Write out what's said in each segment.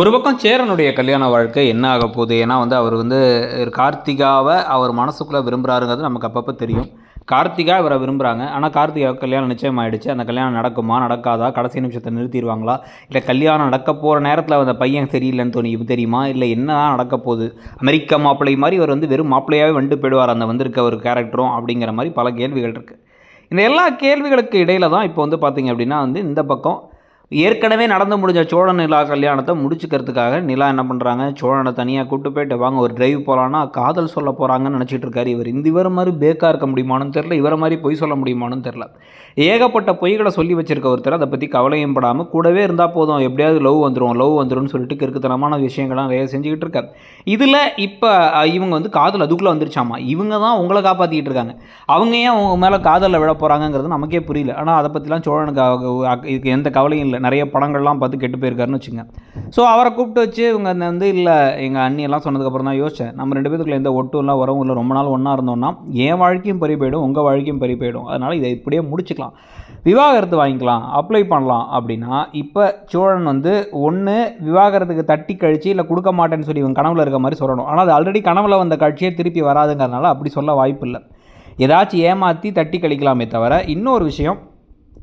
ஒரு பக்கம் சேரனுடைய கல்யாண வாழ்க்கை என்ன ஆக போகுது? ஏன்னா வந்து அவர் வந்து கார்த்திகாவை அவர் மனசுக்குள்ளே விரும்புகிறாருங்கிறது நமக்கு அப்பப்போ தெரியும். கார்த்திகா இவரை விரும்புகிறாங்க ஆனால் கார்த்திகா கல்யாணம் நிச்சயம் ஆயிடுச்சு. அந்த கல்யாணம் நடக்குமா நடக்காதா கடைசி நிமிஷத்தை நிறுத்திடுவாங்களா? இல்லை கல்யாணம் நடக்க போகிற நேரத்தில் அந்த பையன் சரியில்லைன்னு தோணி தெரியுமா? இல்லை என்ன தான் நடக்க போகுது? அமெரிக்க மாப்பிள்ளை மாதிரி இவர் வந்து வெறும் மாப்பிள்ளையாகவே வந்துட்டு போயிடுவார் அந்த வந்திருக்க ஒரு கேரக்டரும் அப்படிங்கிற மாதிரி பல கேள்விகள் இருக்குது இந்த எல்லா கேள்விகளுக்கு இடையில தான் இப்போ வந்து பார்த்தீங்க அப்படின்னா வந்து இந்த பக்கம் ஏற்கனவே நடந்து முடிஞ்ச சோழ நிலா கல்யாணத்தை முடிச்சுக்கிறதுக்காக நிலா என்ன பண்ணுறாங்க சோழனை தனியாக கூட்டு போயிட்டு வாங்க ஒரு டிரைவ் போகலான்னா காதல் சொல்ல போகிறாங்கன்னு நினச்சிட்டு இருக்காரு இவர். இந்த இவர மாதிரி பேக்காக இருக்க முடியுமான்னு தெரில இவரை மாதிரி பொய் சொல்ல முடியுமான்னு தெரில ஏகப்பட்ட பொய்களை சொல்லி வச்சிருக்க ஒருத்தர் அதை பற்றி கவலையும் படாமல் கூடவே இருந்தால் போதும் எப்படியாவது லவ் வந்துடும் லவ் வந்துடும் சொல்லிட்டு கிறுக்குத்தனமான விஷயங்கள்லாம் நிறைய செஞ்சுக்கிட்டு இருக்காரு. இதில் இப்போ இவங்க வந்து காதல் அதுக்குள்ளே வந்துருச்சாமா? இவங்க தான் உங்களை காப்பாற்றிக்கிட்டு இருக்காங்க. அவங்க ஏன் அவங்க மேலே காதலில் விட போகிறாங்கங்கிறது நமக்கே புரியல. ஆனால் அதை பற்றிலாம் சோழனுக்கு இதுக்கு எந்த கவலையும் இல்லை. நிறைய படங்கள்லாம் பார்த்து கெட்டு போயிருக்காருன்னு வச்சுங்க. ஸோ அவரை கூப்பிட்டு வச்சு இவங்க அந்த வந்து இல்லை எங்கள் அண்ணியெல்லாம் சொன்னதுக்கப்புறம் தான் யோசித்தேன் நம்ம ரெண்டு பேத்துக்குள்ள எந்த ஒட்டும்லாம் வரவும் இல்லை ரொம்ப நாள் ஒன்றா இருந்தோம்னா என் வாழ்க்கையும் பறி போயிடும் உங்கள் வாழ்க்கையும் பறி போயிடும். அதனால் இதை இப்படியே முடிச்சுக்கலாம். விவாகரத்து வாங்கிக்கலாம் அப்ளை பண்ணலாம் அப்படின்னா இப்போ சோழன் வந்து ஒன்று விவாகரத்துக்கு தட்டி கழிச்சு இல்லை கொடுக்க மாட்டேன்னு சொல்லி இவங்க கனவில் இருக்க மாதிரி சொல்லணும். ஆனால் அது ஆல்ரெடி கனவில் வந்த கட்சியே திருப்பி வராதுங்கிறதுனால அப்படி சொல்ல வாய்ப்பு இல்லை. ஏதாச்சும் ஏமாற்றி தட்டி கழிக்கலாமே தவிர இன்னொரு விஷயம்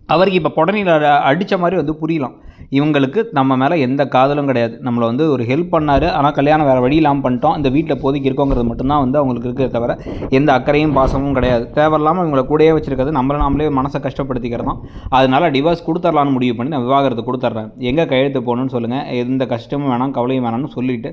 அவருக்கு இப்போ புடனில் அடித்த மாதிரி வந்து புரியலாம். இவங்களுக்கு நம்ம மேலே எந்த காதலும் கிடையாது. நம்மளை வந்து ஒரு ஹெல்ப் பண்ணார். ஆனால் கல்யாணம் வேறு வழி இல்லாமல் பண்ணிட்டோம். இந்த வீட்டில் போதைக்கு இருக்கோங்கிறது மட்டும்தான் வந்து அவங்களுக்கு இருக்கிறத தவிர எந்த அக்கறையும் பாசமும் கிடையாது. தேவையில்லாமல் இவங்களை கூடயே வச்சுருக்கிறது நம்மளை நாமளே மனசை கஷ்டப்படுத்திக்கிறது தான். அதனால டிவோர்ஸ் கொடுத்துர்லான்னு முடிவு பண்ணி நான் விவாகரத்து கொடுத்துட்றேன் எங்கே கையெழுத்து போகணும்னு சொல்லுங்கள் எந்த கஷ்டமும் வேணாம் கவலையும் வேணாம்னு சொல்லிட்டு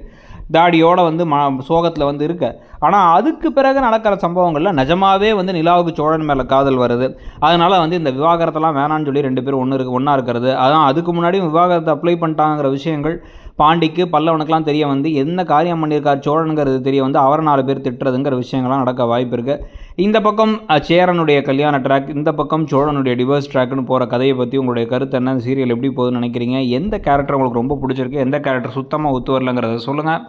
தாடியோடு வந்து ம சோகத்தில் வந்து இருக்க. ஆனால் அதுக்கு பிறகு நடக்கிற சம்பவங்களில் நிஜமாவே வந்து நிலாவுக்கு சோழன் மேலே காதல் வருது. அதனால் வந்து இந்த விவாகரத்தெல்லாம் வேணான்னு சொல்லி ரெண்டு பேரும் ஒன்று இருக்கு ஒன்றா இருக்கிறது. அதான் அதுக்கு முன்னாடியும் விவாகரத்தை அப்ளை பண்ணிட்டாங்கிற விஷயங்கள் பாண்டிக்கு பல்லவனுக்கெலாம் தெரிய வந்து என்ன காரியம் பண்ணியிருக்கார் சோழனுங்கிறது தெரிய வந்து அவரை நாலு பேர் திட்டுறதுங்கிற விஷயங்கள்லாம் நடக்க வாய்ப்பு இருக்குது இந்த பக்கம் சேரனுடைய கல்யாண ட்ராக் இந்த பக்கம் சோழனுடைய டிவோர்ஸ் ட்ராக்னு போகிற கதையை பற்றி உங்களுடைய கருத்து என்ன? சீரியல் எப்படி போகுதுன்னு நினைக்கிறீங்க? எந்த கேரக்டர் உங்களுக்கு ரொம்ப பிடிச்சிருக்கு? எந்த கேரக்டர் சுத்தமாக ஒத்து வரலங்கிறத சொல்லுங்கள்